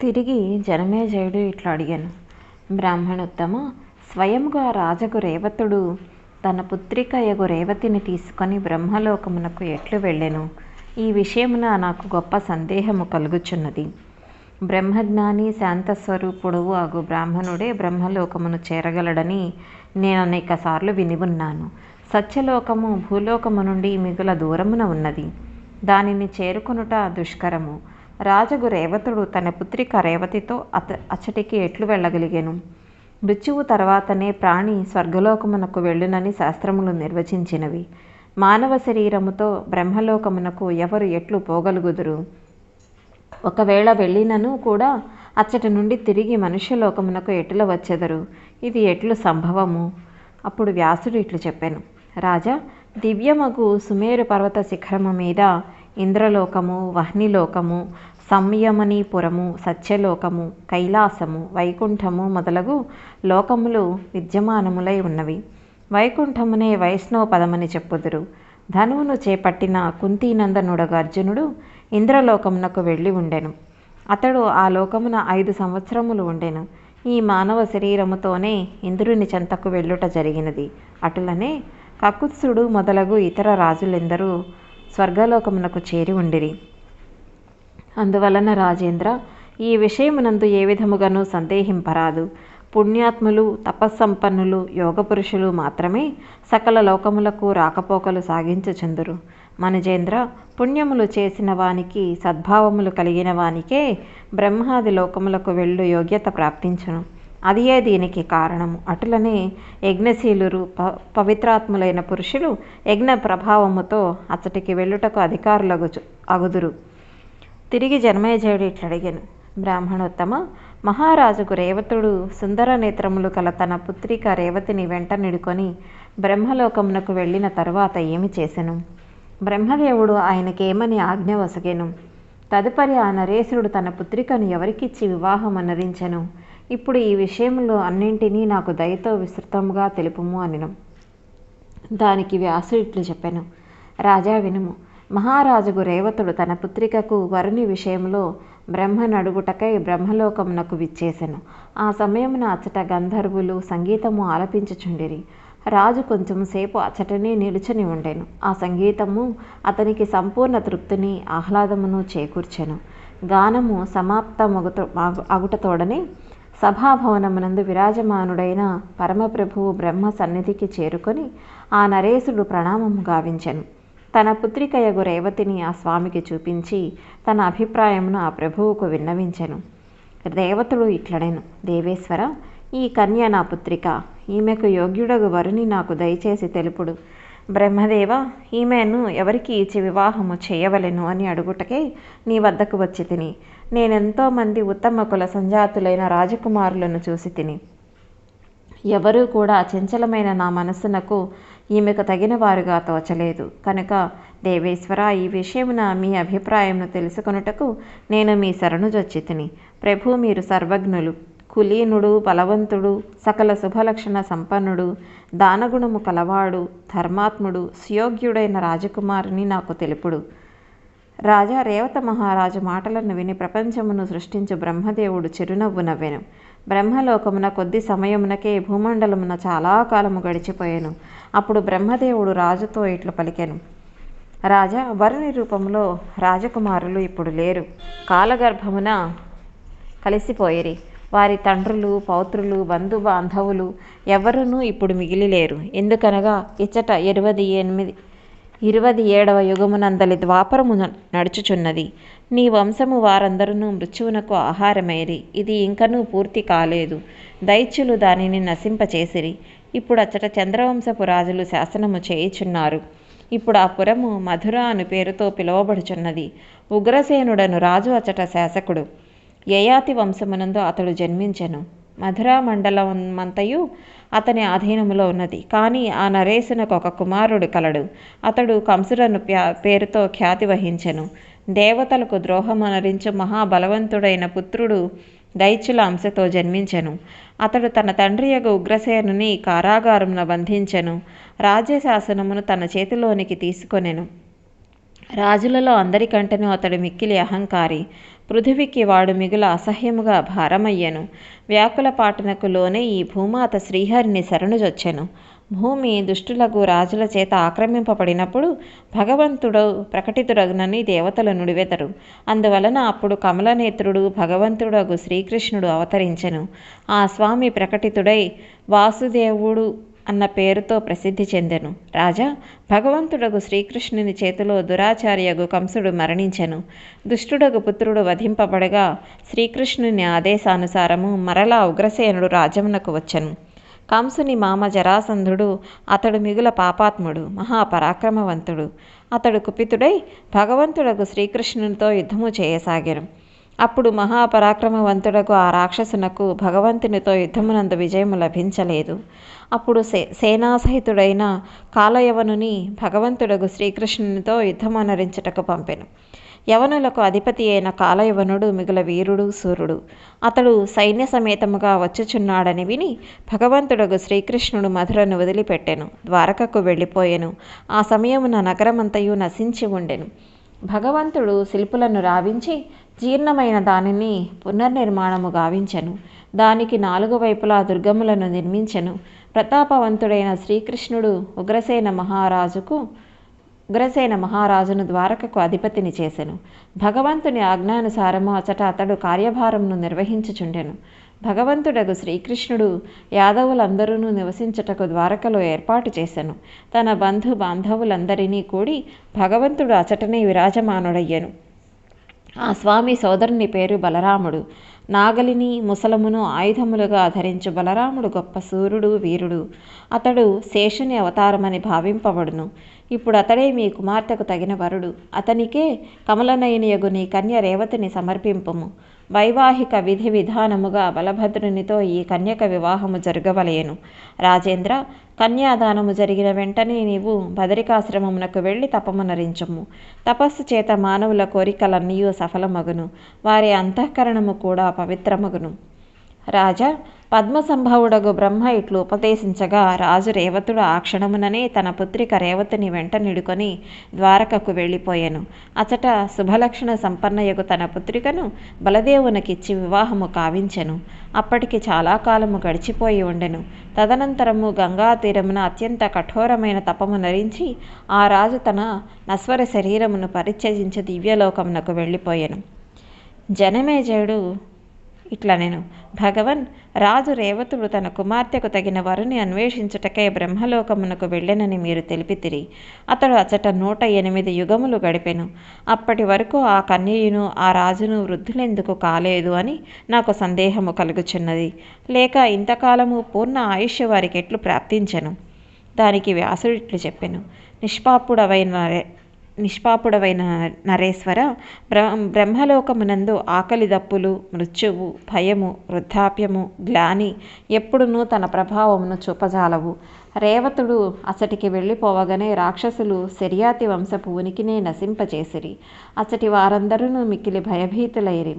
తిరిగి జనమేజయుడు ఇట్లా అడిగాను. బ్రాహ్మణోత్తమ స్వయంగా రాజగు రేవతుడు తన పుత్రికయగు రేవతిని తీసుకొని బ్రహ్మలోకమునకు ఎట్లు వెళ్ళెను? ఈ విషయమున నాకు గొప్ప సందేహము కలుగుచున్నది. బ్రహ్మజ్ఞాని శాంతస్వరూపుడు అగు బ్రాహ్మణుడే బ్రహ్మలోకమును చేరగలడని నేను అనేక సార్లు విని ఉన్నాను సత్యలోకము భూలోకము నుండి మిగుల దూరమున ఉన్నది. దానిని చేరుకొనుట దుష్కరము. రాజగు రేవతుడు తన పుత్రిక రేవతితో అత అచ్చటికి ఎట్లు వెళ్ళగలిగాను? మృత్యువు తర్వాతనే ప్రాణి స్వర్గలోకమునకు వెళ్ళునని శాస్త్రములు నిర్వచించినవి. మానవ శరీరముతో బ్రహ్మలోకమునకు ఎవరు ఎట్లు పోగలుగుదురు? ఒకవేళ వెళ్ళినను కూడా అచ్చటి నుండి తిరిగి మనుష్యలోకమునకు ఎట్లు వచ్చెదరు? ఇది ఎట్లు సంభవము? అప్పుడు వ్యాసుడు ఇట్లు చెప్పాను. రాజా దివ్యమగు సుమేరు పర్వత శిఖరము మీద ఇంద్రలోకము వహ్నిలోకము సంయమనీపురము సత్యలోకము కైలాసము వైకుంఠము మొదలగు లోకములు విద్యమానములై ఉన్నవి. వైకుంఠమునే వైష్ణవ పదమని చెప్పుదురు. ధనువును చేపట్టిన కుంతీనందనుడగ అర్జునుడు ఇంద్రలోకమునకు వెళ్ళి ఉండెను. అతడు ఆ లోకమున ఐదు సంవత్సరములు ఉండెను. ఈ మానవ శరీరముతోనే ఇంద్రుని చెంతకు వెళ్ళుట జరిగినది. అటులనే కకుత్సుడు మొదలగు ఇతర రాజులెందరూ స్వర్గలోకమునకు చేరి ఉండిరి. అందువలన రాజేంద్ర ఈ విషయమునందు ఏ విధముగానూ సందేహింపరాదు. పుణ్యాత్ములు తపస్సంపన్నులు యోగపురుషులు మాత్రమే సకల లోకములకు రాకపోకలు సాగించుచుందురు. మనజేంద్ర పుణ్యములు చేసిన వానికి సద్భావములు కలిగిన వానికే బ్రహ్మాది లోకములకు వెళ్ళు యోగ్యత ప్రాప్తించును. అదియే దీనికి కారణము. అటులనే యజ్ఞశీలురు ప పవిత్రాత్ములైన పురుషులు యజ్ఞ ప్రభావముతో అచ్చటికి వెళ్ళుటకు అధికారులగు అగుదురు. తిరిగి జన్మేజయుడు ఇట్లా అడిగాను. బ్రాహ్మణోత్తమ మహారాజుకు రేవతుడు సుందర నేత్రములు కల తన పుత్రిక రేవతిని వెంట నిడుకొని బ్రహ్మలోకమునకు వెళ్ళిన తరువాత ఏమి చేసెను? బ్రహ్మదేవుడు ఆయనకేమని ఆజ్ఞ వసగెను తదుపరి ఆ నరేశుడు తన పుత్రికను ఎవరికిచ్చి వివాహం అనరించెను ఇప్పుడు ఈ విషయంలో అన్నింటినీ నాకు దయతో విస్తృతంగా తెలుపుము అనిను. దానికి వ్యాసుడు ఇట్లు చెప్పాను. రాజా వినుము మహారాజుకు రేవతుడు తన పుత్రికకు వరుని విషయంలో బ్రహ్మనడుగుటకై బ్రహ్మలోకమునకు విచ్చేసెను. ఆ సమయమున అచ్చట గంధర్వులు సంగీతము ఆలపించుచుండిరి. రాజు కొంచెం సేపు అచ్చటనే నిలుచుని ఉండెను. ఆ సంగీతము అతనికి సంపూర్ణ తృప్తిని ఆహ్లాదమును చేకూర్చెను. గానము సమాప్తమగుట అగుటతోడనే సభాభవనమునందు విరాజమానుడైన పరమప్రభువు బ్రహ్మ సన్నిధికి చేరుకొని ఆ నరేశుడు ప్రణామము గావించెను. తన పుత్రికయగు రేవతిని ఆ స్వామికి చూపించి తన అభిప్రాయమును ఆ ప్రభువుకు విన్నవించెను. రేవతుడు ఇట్లడెను దేవేశ్వర ఈ కన్య నా పుత్రిక ఈమెకు యోగ్యుడగు వరుని నాకు దయచేసి తెలుపుడు. బ్రహ్మదేవ ఈమెను ఎవరికి ఇచ్చి వివాహము చేయవలెను అని అడుగుటకే నీ వద్దకు వచ్చి తిని నేనెంతో మంది ఉత్తమ కుల సంజాతులైన రాజకుమారులను చూసి తిని. ఎవరూ కూడా చంచలమైన నా మనస్సునకు ఈమెకు తగిన వారుగా తోచలేదు. కనుక దేవేశ్వర ఈ విషయమున మీ అభిప్రాయంను తెలుసుకొనుటకు నేను మీ శరణు జచ్చితిని ప్రభు మీరు సర్వజ్ఞులు కులీనుడు బలవంతుడు సకల శుభలక్షణ సంపన్నుడు దానగుణము కలవాడు ధర్మాత్ముడు సుయోగ్యుడైన రాజకుమారుని నాకు తెలుపుడు. రాజా రేవత మహారాజు మాటలను విని ప్రపంచమును సృష్టించు బ్రహ్మదేవుడు చిరునవ్వు నవ్వెను. బ్రహ్మలోకమున కొద్ది సమయమునకే భూమండలమున చాలా కాలము గడిచిపోయాను. అప్పుడు బ్రహ్మదేవుడు రాజుతో ఇట్లు పలికెను. రాజా వరుని రూపంలో రాజకుమారులు ఇప్పుడు లేరు. కాలగర్భమున కలిసిపోయిరి. వారి తండ్రులు పౌత్రులు బంధు బాంధవులు ఎవరునూ ఇప్పుడు మిగిలిలేరు. ఎందుకనగా ఇచ్చట ఇరవై ఎనిమిది ఇరవది ఏడవ యుగమునందలి ద్వాపరము నడుచుచున్నది. నీ వంశము వారందరూ మృత్యువునకు ఆహారమేరి. ఇది ఇంకనూ పూర్తి కాలేదు. దైత్యులు దానిని నశింపచేసిరి. ఇప్పుడు అచ్చట చంద్రవంశపు రాజులు శాసనము చేయుచున్నారు. ఇప్పుడు ఆ పురము మధుర అను పేరుతో పిలువబడుచున్నది. ఉగ్రసేనుడను రాజు అచ్చట శాసకుడు. యయాతి వంశమునందు అతడు జన్మించెను. మధురా మండలం మంతయు అతని ఆధీనములో ఉన్నది. కానీ ఆ నరేశునకు ఒక కుమారుడు కలడు. అతడు కంసురను పేరుతో ఖ్యాతి వహించెను. దేవతలకు ద్రోహమనరించు మహాబలవంతుడైన పుత్రుడు దైత్యుల అంశతో జన్మించెను. అతడు తన తండ్రి యొక్క ఉగ్రసేనుని కారాగారంలో బంధించెను. రాజ్యశాసనమును తన చేతిలోనికి తీసుకొనెను. రాజులలో అందరికంటేనూ అతడు మిక్కిలి అహంకారి. పృథివికి వాడు మిగుల అసహ్యముగా భారమయ్యెను. వ్యాకుల పాటనకు లోనే ఈ భూమాత శ్రీహరిని శరణుజొచ్చెను. భూమి దుష్టులకు రాజుల చేత ఆక్రమింపబడినప్పుడు భగవంతుడు ప్రకటితుడగునని దేవతలు నుడివెదరు. అందువలన అప్పుడు కమలనేత్రుడు భగవంతుడగు శ్రీకృష్ణుడు అవతరించెను. ఆ స్వామి ప్రకటితుడై వాసుదేవుడు అన్న పేరుతో ప్రసిద్ధి చెందెను. రాజా భగవంతుడగు శ్రీకృష్ణుని చేతిలో దురాచార్యగు కంసుడు మరణించెను. దుష్టుడగు పుత్రుడు వధింపబడగా శ్రీకృష్ణుని ఆదేశానుసారము మరలా ఉగ్రసేనుడు రాజమునకు వచ్చెను. కంసుని మామ జరాసంధుడు అతడు మిగుల పాపాత్ముడు మహాపరాక్రమవంతుడు. అతడు కుపితుడై భగవంతుడకు శ్రీకృష్ణునితో యుద్ధము చేయసాగాను. అప్పుడు మహాపరాక్రమవంతుడకు ఆ రాక్షసునకు భగవంతునితో యుద్ధమునందు విజయము లభించలేదు. అప్పుడు సే సేనాసహితుడైన కాలయవనుని భగవంతుడకు శ్రీకృష్ణునితో యుద్ధమనరించుటకు పంపెను. యవనులకు అధిపతి అయిన కాలయవనుడు మిగుల వీరుడు సూర్యుడు. అతడు సైన్య సమేతముగా వచ్చుచున్నాడని విని భగవంతుడగు శ్రీకృష్ణుడు మధురను వదిలిపెట్టెను ద్వారకకు వెళ్ళిపోయెను. ఆ సమయమున నగరమంతయు నశించి ఉండెను. భగవంతుడు శిల్పులను రావించి జీర్ణమైన దానిని పునర్నిర్మాణము గావించెను. దానికి నాలుగు వైపులా దుర్గములను నిర్మించెను. ప్రతాపవంతుడైన శ్రీకృష్ణుడు ఉగ్రసేన మహారాజుకు ఉగ్రసేన మహారాజును ద్వారకకు అధిపతిని చేసెను. భగవంతుని ఆజ్ఞానుసారము అచట అతడు కార్యభారమును నిర్వహించుచుండెను. భగవంతుడగు శ్రీకృష్ణుడు యాదవులందరూ నివసించుటకు ద్వారకలో ఏర్పాటు చేసెను. తన బంధు బాంధవులందరినీ కూడి భగవంతుడు అచటనే విరాజమానుడయ్యెను. ఆ స్వామి సోదరుని పేరు బలరాముడు. నాగలిని ముసలమును ఆయుధములుగా ధరించు బలరాముడు గొప్ప సూర్యుడు వీరుడు. అతడు శేషుని అవతారమని భావింపబడును. ఇప్పుడు అతడే మీ కుమార్తెకు తగిన వరుడు. అతనికే కమలనయనియగు నీ కన్య రేవతిని సమర్పింపుము. వైవాహిక విధి విధానముగా బలభద్రునితో ఈ కన్యక వివాహము జరగవలయను రాజేంద్ర కన్యాదానము జరిగిన వెంటనే నీవు బదరికాశ్రమమునకు వెళ్ళి తపమునరించము తపస్సు చేత మానవుల కోరికలన్నీయూ సఫలమగును. వారి అంతఃకరణము కూడా పవిత్రమగును. రాజా పద్మసంభవుడగు బ్రహ్మ ఇట్లు ఉపదేశించగా రాజు రేవతుడు ఆ క్షణముననే తన పుత్రిక రేవతిని వెంట నిడుకొని ద్వారకకు వెళ్ళిపోయాను. అచట శుభలక్షణ సంపన్నయగు తన పుత్రికను బలదేవునికిచ్చి వివాహము కావించెను. అప్పటికి చాలా కాలము గడిచిపోయి ఉండెను. తదనంతరము గంగా తీరమున అత్యంత కఠోరమైన తపము నరించి ఆ రాజు తన నస్వర శరీరమును పరిత్యజించి దివ్యలోకమునకు వెళ్ళిపోయాను. జనమేజయుడు ఇట్లా నేను భగవన్ రాజు రేవతుడు తన కుమార్తెకు తగిన వరుని అన్వేషించుటకై బ్రహ్మలోకమునకు వెళ్ళెనని మీరు తెలిపితిరి. అతడు అచట నూట ఎనిమిది యుగములు గడిపెను. అప్పటి వరకు ఆ కన్యయును ఆ రాజును వృద్ధులెందుకు కాలేదు అని నాకు సందేహము కలుగుచున్నది. లేక ఇంతకాలము పూర్ణ ఆయుష్య వారికి ఎట్లు ప్రాప్తించను. దానికి వ్యాసుడు ఇట్లు చెప్పెను. నిష్పాపుడవైన నిష్పాపుడవైన నరేశ్వర బ్ర బ్రహ్మలోకమునందు ఆకలి దప్పులు మృత్యువు భయము వృద్ధాప్యము గ్లాని ఎప్పుడునూ తన ప్రభావమును చూపజాలవు. రేవతుడు అసటికి వెళ్ళిపోవగానే రాక్షసులు శర్యాతి వంశపు ఉనికినే నశింపచేసిరి. అసటి వారందరూ మిక్కిలి భయభీతులైరి.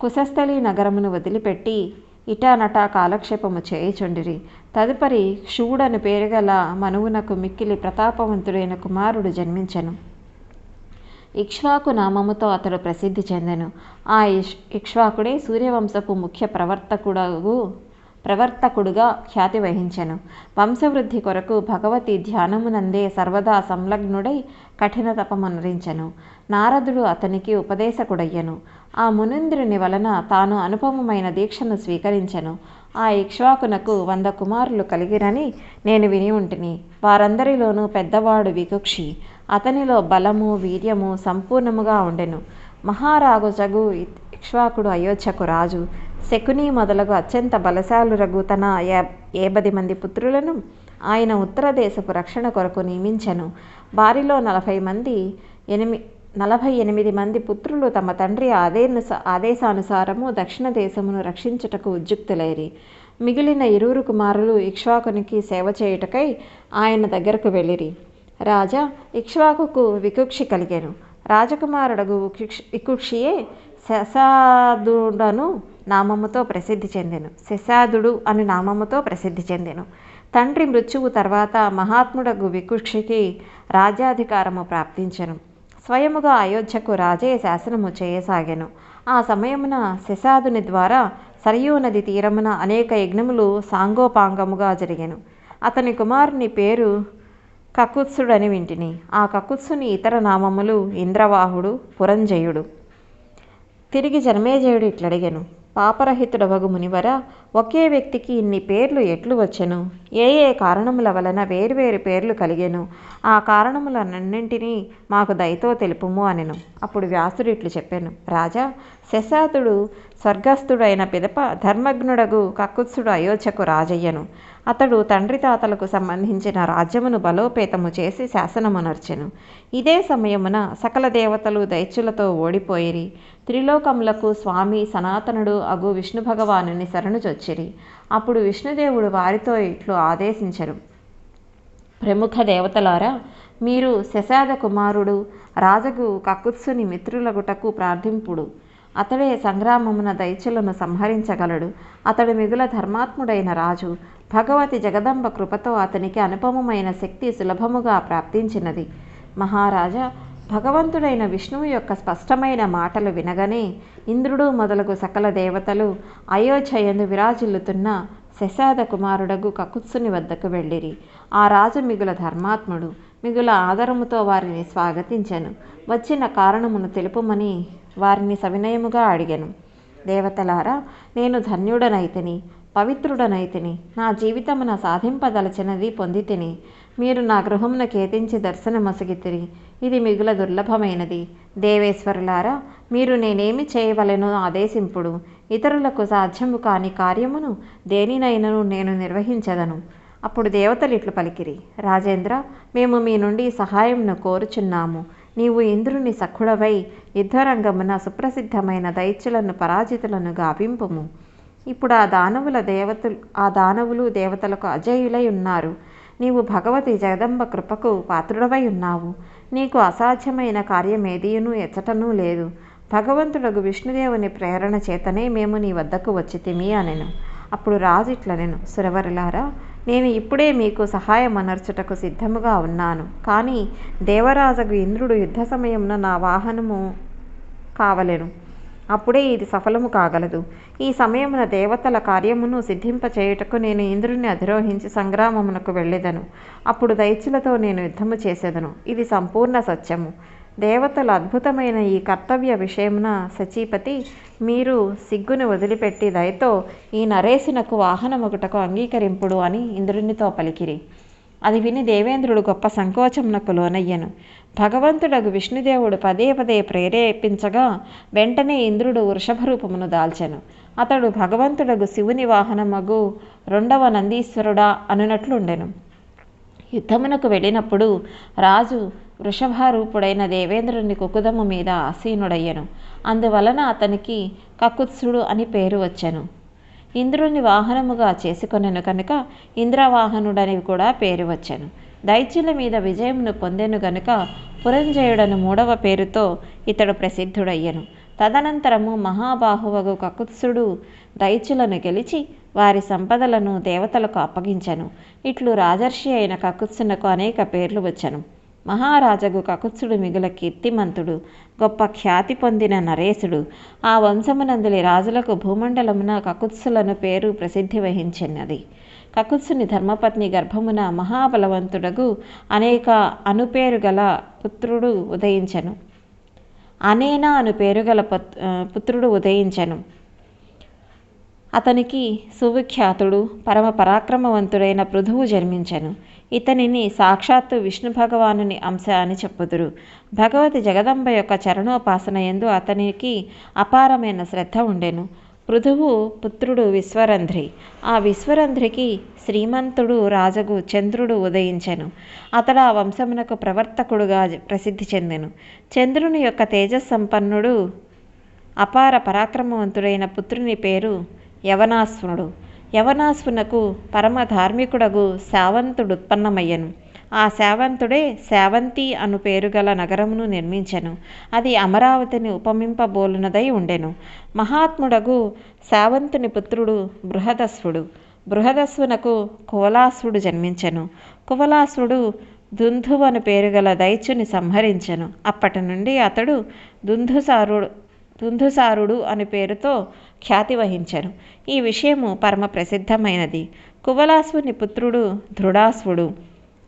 కుశస్థలి నగరమును వదిలిపెట్టి ఇటానటా కాలక్షేపము చేయుచుండిరి. తదుపరి క్షువుడను పేరుగల మనువునకు మిక్కిలి ప్రతాపవంతుడైన కుమారుడు జన్మించెను. ఇక్ష్వాకు నామముతో అతడు ప్రసిద్ధి చెందెను. ఆ ఇష్ ఇక్ష్వాకుడే సూర్యవంశపు ముఖ్య ప్రవర్తకుడగు ప్రవర్తకుడుగా ఖ్యాతి వహించెను. వంశవృద్ధి కొరకు భగవతి ధ్యానమునందే సర్వదా సంలగ్నుడై కఠిన తపమనరించెను. నారదుడు అతనికి ఉపదేశకుడయ్యను. ఆ మునింద్రుని వలన తాను అనుపమమైన దీక్షను స్వీకరించెను. ఆ ఇక్ష్వాకునకు వంద కుమారులు కలిగిరని నేను విని ఉంటిని. వారందరిలోనూ పెద్దవాడు వికుక్షి అతనిలో బలము వీర్యము సంపూర్ణముగా ఉండెను. మహారాగు జగు ఇక్ష్వాకుడు అయోధ్యకు రాజు. శకుని మొదలగు అత్యంత బలశాలురగు తన ఏబది మంది పుత్రులను ఆయన ఉత్తర దేశపు రక్షణ కొరకు నియమించెను. వారిలో నలభై మంది ఎనిమి నలభై ఎనిమిది మంది పుత్రులు తమ తండ్రి ఆదే ఆదేశానుసారము దక్షిణ దేశమును రక్షించుటకు ఉద్యుక్తులైరి. మిగిలిన ఇరువురు కుమారులు ఇక్ష్వాకునికి సేవ చేయుటకై ఆయన దగ్గరకు వెళ్ళిరి. రాజా ఇక్ష్వాకుకు వికుక్షి కలిగాను. రాజకుమారుడగు వికుక్షియే శశాదుడను నామముతో ప్రసిద్ధి చెందెను. శశాదుడు అని నామముతో ప్రసిద్ధి చెందెను. తండ్రి మృత్యువు తర్వాత మహాత్ముడగు వికుక్షికి రాజ్యాధికారము ప్రాప్తించెను. స్వయముగా అయోధ్యకు రాజే శాసనము చేయసాగాను. ఆ సమయమున శశాదుని ద్వారా సరయూ నది తీరమున అనేక యజ్ఞములు సాంగోపాంగముగా జరిగాను. అతని కుమారుని పేరు కకుత్సుడని వింటిని. ఆ కకుత్సుని ఇతర నామములు ఇంద్రవాహుడు పురంజయుడు. తిరిగి జన్మేజయుడు ఇట్లడిగాను. పాపరహితుడవగు మునివర ఒకే వ్యక్తికి ఇన్ని పేర్లు ఎట్లు వచ్చెను? ఏ ఏ కారణముల వలన వేరువేరు పేర్లు కలిగెను? ఆ కారణములన్నింటినీ మాకు దయతో తెలుపుము అనెను. అప్పుడు వ్యాసుడు ఇట్లు చెప్పాను. రాజా శశాతుడు స్వర్గస్థుడైన పిదప ధర్మజ్ఞుడగు కక్కుత్సుడు అయోధ్యకు రాజయ్యను. అతడు తండ్రి తాతలకు సంబంధించిన రాజ్యమును బలోపేతము చేసి శాసనమునర్చెను. ఇదే సమయమున సకల దేవతలు దైత్యులతో ఓడిపోయిరి. త్రిలోకములకు స్వామి సనాతనుడు అగు విష్ణు భగవానుని శరణుచొచ్చిరి అప్పుడు విష్ణుదేవుడు వారితో ఇట్లు ఆదేశించరు ప్రముఖ దేవతలారా మీరు శశాద కుమారుడు రాజగు కకుత్సుని మిత్రులగుటకు ప్రార్థింపుడు. అతడే సంగ్రామమున దైత్యులను సంహరించగలడు. అతడు మిగుల ధర్మాత్ముడైన రాజు. భగవతి జగదంబ కృపతో అతనికి అనుపమమైన శక్తి సులభముగా ప్రాప్తించినది. మహారాజా భగవంతుడైన విష్ణువు యొక్క స్పష్టమైన మాటలు వినగనే ఇంద్రుడు మొదలగు సకల దేవతలు అయోధ్యయందు విరాజిల్లుతున్న శశాద కుమారుడగు కకుత్సుని వద్దకు వెళ్ళిరి. ఆ రాజు మిగుల ధర్మాత్ముడు. మిగుల ఆదరముతో వారిని స్వాగతించెను. వచ్చిన కారణమును తెలుపుమని వారిని సవినయముగా అడిగాను. దేవతలారా నేను ధన్యుడనైతిని పవిత్రుడనైతిని నా జీవితమున సాధింపదలచినది పొందితిని. మీరు నా గృహమున కేతించి దర్శనమసిగితిరి. ఇది మిగుల దుర్లభమైనది. దేవేశ్వరులారా మీరు నేనేమి చేయవలెనో ఆదేశింపుడు. ఇతరులకు సాధ్యము కాని కార్యమును దేనినైనను నేను నిర్వహించదను. అప్పుడు దేవతలు ఇట్లు పలికిరి. రాజేంద్ర మేము మీ నుండి సహాయంను కోరుచున్నాము. నీవు ఇంద్రుని సఖుడవై యుద్ధరంగమున సుప్రసిద్ధమైన దైత్యులను పరాజితులను గావింపుము ఇప్పుడు ఆ దానవుల దేవతలు ఆ దానవులు దేవతలకు అజయులై ఉన్నారు. నీవు భగవతి జగదంబ కృపకు పాత్రుడవై ఉన్నావు. నీకు అసాధ్యమైన కార్యమేదీను ఎచ్చటనూ లేదు. భగవంతుడకు విష్ణుదేవుని ప్రేరణ చేతనే మేము నీ వద్దకు వచ్చితిమి అనెను. అప్పుడు రాజు ఇట్లనెను సురవరులారా నేను ఇప్పుడే మీకు సహాయం అనర్చుటకు సిద్ధముగా ఉన్నాను. కానీ దేవరాజకు ఇంద్రుడు యుద్ధ సమయమున నా వాహనము కావలెను. అప్పుడే ఇది సఫలము కాగలదు. ఈ సమయమున దేవతల కార్యమును సిద్ధింపచేయుటకు నేను ఇంద్రుని అధిరోహించి సంగ్రామమునకు వెళ్ళేదను. అప్పుడు దైత్యులతో నేను యుద్ధము చేసేదను. ఇది సంపూర్ణ సత్యము. దేవతల అద్భుతమైన ఈ కర్తవ్య విషయమున సచీపతి మీరు సిగ్గును వదిలిపెట్టి దయతో ఈ నరేశునకు వాహనమొకటకు అంగీకరింపుడు అని ఇంద్రునితో పలికిరి. అది విని దేవేంద్రుడు గొప్ప సంకోచమునకు లోనయ్యను. భగవంతుడగు విష్ణుదేవుడు పదే పదే ప్రేరేపించగా వెంటనే ఇంద్రుడు వృషభ రూపమును దాల్చెను. అతడు భగవంతుడగు శివుని వాహనమగు రెండవ నందీశ్వరుడా అనునట్లుండెను. యుద్ధమునకు వెళ్ళినప్పుడు రాజు వృషభారూపుడైన దేవేంద్రుని కుకుదము మీద ఆసీనుడయ్యను. అందువలన అతనికి కకుత్సుడు అని పేరు వచ్చెను. ఇంద్రుని వాహనముగా చేసుకొనెను కనుక ఇంద్రవాహనుడని కూడా పేరు వచ్చెను. దైత్యుల మీద విజయమును పొందెను గనుక పురంజయుడను మూడవ పేరుతో ఇతడు ప్రసిద్ధుడయ్యను. తదనంతరము మహాబాహువగు కకుత్సుడు దైత్యులను గెలిచి వారి సంపదలను దేవతలకు అప్పగించెను. ఇట్లు రాజర్షి అయిన కకుత్సునకు అనేక పేర్లు వచ్చను. మహారాజగు కకుత్సుడు మిగుల కీర్తిమంతుడు గొప్ప ఖ్యాతి పొందిన నరేశుడు. ఆ వంశమునందులి రాజులకు భూమండలమున కకుత్సులను పేరు ప్రసిద్ధి వహించినది. కకుత్సుని ధర్మపత్ని గర్భమున మహాబలవంతుడగు అనేక అనుపేరు గల పుత్రుడు ఉదయించెను. అనేనా అను పేరు గల పుత్రుడు ఉదయించెను. అతనికి సువిఖ్యాతుడు పరమ పరాక్రమవంతుడైన పృథువు జన్మించెను. ఇతనిని సాక్షాత్తు విష్ణు భగవానుని అంశ అని చెప్పుదురు. భగవతి జగదంబ యొక్క చరణోపాసన ఎందు అతనికి అపారమైన శ్రద్ధ ఉండెను. పృథువు పుత్రుడు విశ్వరంధ్రి. ఆ విశ్వరంధ్రికి శ్రీమంతుడు రాజగు చంద్రుడు ఉదయించెను. అతడు ఆ వంశమునకు ప్రవర్తకుడుగా ప్రసిద్ధి చెందెను. చంద్రుని యొక్క తేజస్సంపన్నుడు అపార పరాక్రమవంతుడైన పుత్రుని పేరు యవనాశ్వనుడు. యవనాశ్వనకు పరమ ధార్మికుడగు శావంతుడు ఉత్పన్నమయ్యను. ఆ శావంతుడే శావంతి అను పేరుగల నగరమును నిర్మించెను. అది అమరావతిని ఉపమింపబోలునదై ఉండెను. మహాత్ముడగు శావంతుని పుత్రుడు బృహదస్వుడు బృహదస్వునకు కువలాసుడు జన్మించెను. కువలాసుడు దుంధువను పేరుగల దైత్యుని సంహరించెను. అప్పటి నుండి అతడు దుంధుసారుడు దుంధుసారుడు అని పేరుతో ఖ్యాతి వహించెను. ఈ విషయము పరమ ప్రసిద్ధమైనది కువలాసుని పుత్రుడు దృఢాశ్వుడు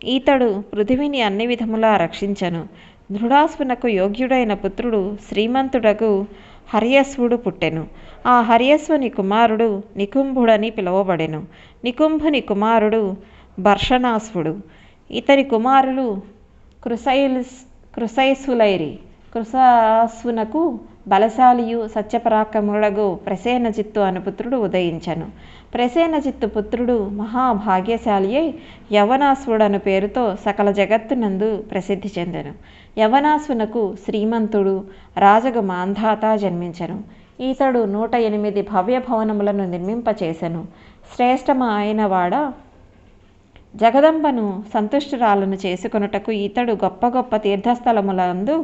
ఈతడు పృథివిని అన్ని విధములా రక్షించను. ధృడాసునకు యోగ్యుడైన పుత్రుడు శ్రీమంతుడకు హర్యస్వుడు పుట్టెను. ఆ హర్యస్వుని కుమారుడు నికుంభుడని పిలువబడెను. నికుంభుని కుమారుడు భర్షణాసువుడు ఇతని కుమారులు కృసైల్స్ కృసైసులైరి. కృసాసునకు బలశాలియు సత్యపరాక్రముడగు ప్రసేనజిత్తు అను పుత్రుడు ఉదయించను. ప్రసేనజిత్తు పుత్రుడు మహాభాగ్యశాలి అయి యవనాశ్వుడను పేరుతో సకల జగత్తునందు ప్రసిద్ధి చెందెను. యవనాశ్వునకు శ్రీమంతుడు రాజగు మాంధాత జన్మించెను. ఈతడు నూట ఎనిమిది భవ్య భవనములను నిర్మింపచేసెను శ్రేష్టమైన వాడ జగదంబను సంతుష్టురాలను చేసుకొనుటకు ఇతడు గొప్ప గొప్ప తీర్థస్థలములందు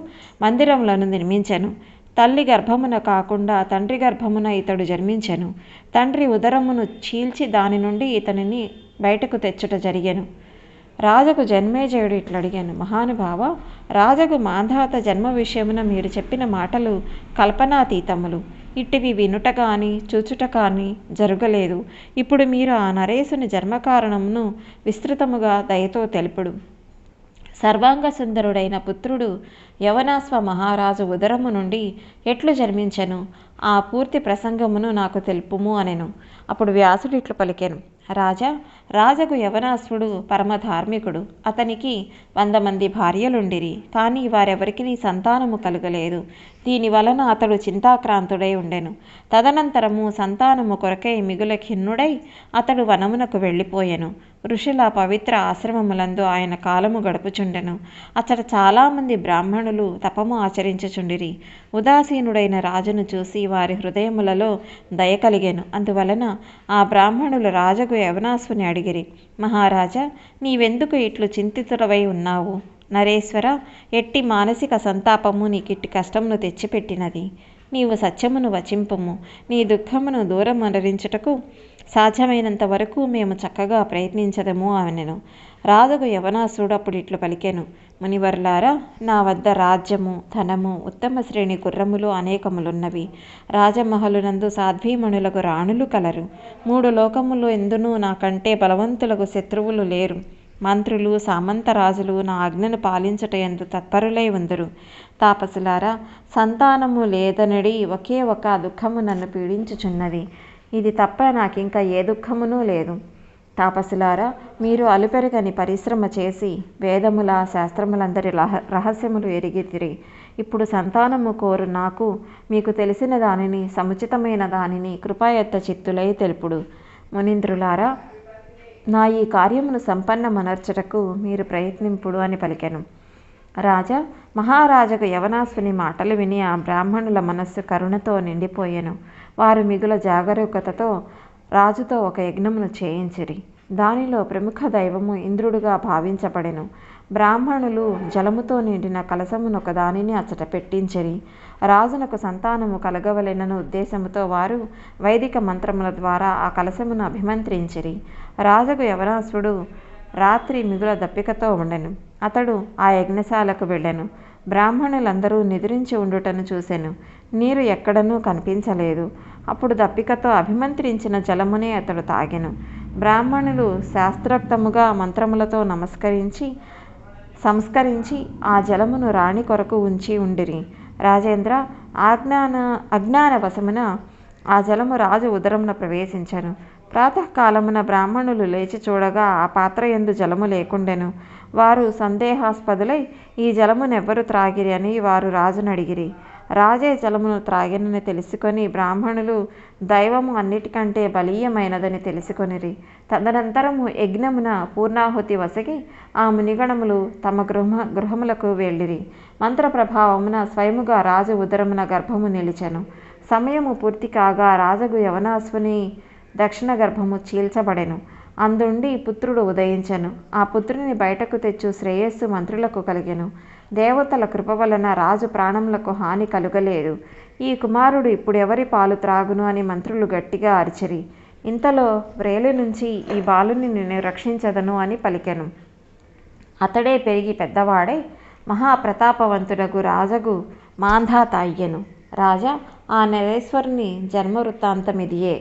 మందిరములను నిర్మించెను. తల్లి గర్భమున కాకుండా తండ్రి గర్భమున ఇతడు జన్మించెను. తండ్రి ఉదరమును చీల్చి దాని నుండి ఇతనిని బయటకు తెచ్చుట జరిగెను. రాజకు జన్మేజయుడు ఇట్లా అడిగాను మహానుభావ రాజకు మాంధాత జన్మ విషయమున మీరు చెప్పిన మాటలు కల్పనాతీతములు. ఇట్టివి వినుట కానీ చూచుట కానీ జరగలేదు. ఇప్పుడు మీరు ఆ నరేశుని జన్మకారణమును విస్తృతముగా దయతో తెలుపుడు. సర్వాంగ సుందరుడైన పుత్రుడు యవనాశ్వ మహారాజు ఉదరము నుండి ఎట్లు జన్మించెను? ఆ పూర్తి ప్రసంగమును నాకు తెలుపుము అనెను. అప్పుడు వ్యాసుడు ఇట్లు పలికెను. రాజా రాజకు యవనాశ్వుడు పరమధార్మికుడు. అతనికి వంద మంది భార్యలుండిరి. కానీ వారెవరికి సంతానము కలుగలేదు. దీని వలన అతడు చింతాక్రాంతుడై ఉండెను. తదనంతరము సంతానము కొరకై మిగుల ఖిన్నుడై అతడు వనమునకు వెళ్ళిపోయెను. ఋషుల పవిత్ర ఆశ్రమములందు ఆయన కాలము గడుపుచుండెను. అతడు చాలామంది బ్రాహ్మణులు తపము ఆచరించుచుండిరి. ఉదాసీనుడైన రాజును చూసి వారి హృదయములలో దయ కలిగాను. అందువలన ఆ బ్రాహ్మణులు రాజుకు యవనాసుని అడిగిరి. మహారాజా నీవెందుకు ఇట్లు చింతితుడవై ఉన్నావు? నరేశ్వర ఎట్టి మానసిక సంతాపము నీకిట్టి కష్టమును తెచ్చిపెట్టినది. నీవు సత్యమును వచింపము. నీ దుఃఖమును దూరం అనరించుటకు సాధ్యమైనంత వరకు మేము చక్కగా ప్రయత్నించదము అనెను రాజుకు యవనాసుడు అప్పుడు ఇట్లు పలికెను. మునివర్లారా నా వద్ద రాజ్యము ధనము ఉత్తమ శ్రేణి గుర్రములు అనేకములున్నవి. రాజమహలునందు సాధ్వీమణులకు రాణులు కలరు. మూడు లోకములు ఎందునూ నాకంటే బలవంతులకు శత్రువులు లేరు. మంత్రులు సామంతరాజులు నా ఆజ్ఞను పాలించుట ఎందు తత్పరులై ఉందరు. తాపసులారా సంతానము లేదనడి ఒకే ఒక దుఃఖము నన్ను పీడించుచున్నది. ఇది తప్ప నాకింక ఏ దుఃఖమునూ లేదు. తాపసులారా మీరు అలుపెరగని పరిశ్రమ చేసి వేదముల శాస్త్రములందరి రహస్యములు ఎరిగితిరి ఇప్పుడు సంతానము కోరు నాకు మీకు తెలిసిన దానిని సముచితమైన దానిని కృపాయత్త చిత్తులై తెలుపుడు. మునీంద్రులారా నా ఈ కార్యమును సంపన్నమనర్చుటకు మీరు ప్రయత్నింపుడు అని పలికెను. రాజా మహారాజకు యవనాశుని మాటలు విని ఆ బ్రాహ్మణుల మనస్సు కరుణతో నిండిపోయెను. వారు మిగుల జాగరూకతతో రాజుతో ఒక యజ్ఞమును చేయించిరి. దానిలో ప్రముఖ దైవము ఇంద్రుడుగా భావించబడెను. బ్రాహ్మణులు జలముతో నిండిన కలసమును ఒక దానిని అచ్చట పెట్టించిరి. రాజునకు సంతానము కలగవలెనను ఉద్దేశముతో వారు వైదిక మంత్రముల ద్వారా ఆ కలసమును అభిమంత్రించిరి. రాజుకు యవనాసుడు రాత్రి మిగుల దప్పికతో ఉండెను. అతడు ఆ యజ్ఞశాలకు వెళ్ళెను. బ్రాహ్మణులందరూ నిద్రించి ఉండుటను చూశాను నీరు ఎక్కడనూ కనిపించలేదు. అప్పుడు దప్పికతో అభిమంత్రించిన జలమునే అతడు తాగెను. బ్రాహ్మణులు శాస్త్రోక్తముగా మంత్రములతో నమస్కరించి సంస్కరించి ఆ జలమును రాణి కొరకు ఉంచి ఉండిరి. రాజేంద్ర ఆజ్ఞాన అజ్ఞాన వశమున ఆ జలము రాజు ఉదరమున ప్రవేశించను. ప్రాతకాలమున బ్రాహ్మణులు లేచి చూడగా ఆ పాత్ర ఎందు జలము లేకుండెను. వారు సందేహాస్పదులై ఈ జలమునెవ్వరు త్రాగిరి అని వారు రాజును అడిగిరి. రాజే జలమును త్రాగినని తెలుసుకొని బ్రాహ్మణులు దైవము అన్నిటికంటే బలీయమైనదని తెలుసుకొనిరి. తదనంతరము యజ్ఞమున పూర్ణాహుతి వసగి ఆ మునిగణములు తమ గృహ గృహములకు వెళ్ళిరి. మంత్ర ప్రభావమున స్వయముగా రాజు ఉదరమున గర్భము నిలిచెను. సమయము పూర్తి కాగా రాజగు యవనాశ్వుని దక్షిణ గర్భము చీల్చబడెను. అందుండి పుత్రుడు ఉదయించెను. ఆ పుత్రుని బయటకు తెచ్చు శ్రేయస్సు మంత్రులకు కలిగెను. దేవతల కృప వలన రాజు ప్రాణములకు హాని కలుగలేదు ఈ కుమారుడు ఇప్పుడు ఎవరి పాలు త్రాగును అని మంత్రులు గట్టిగా అరిచిరి. ఇంతలో వ్రేలు నుంచి ఈ బాలుని నేను రక్షించదను అని పలికెను. అతడే పెరిగి పెద్దవాడై మహాప్రతాపవంతుడగు రాజగు మాంధాత అయ్యెను. రాజా ఆ నరేశ్వరుని జన్మ వృత్తాంతమిదియే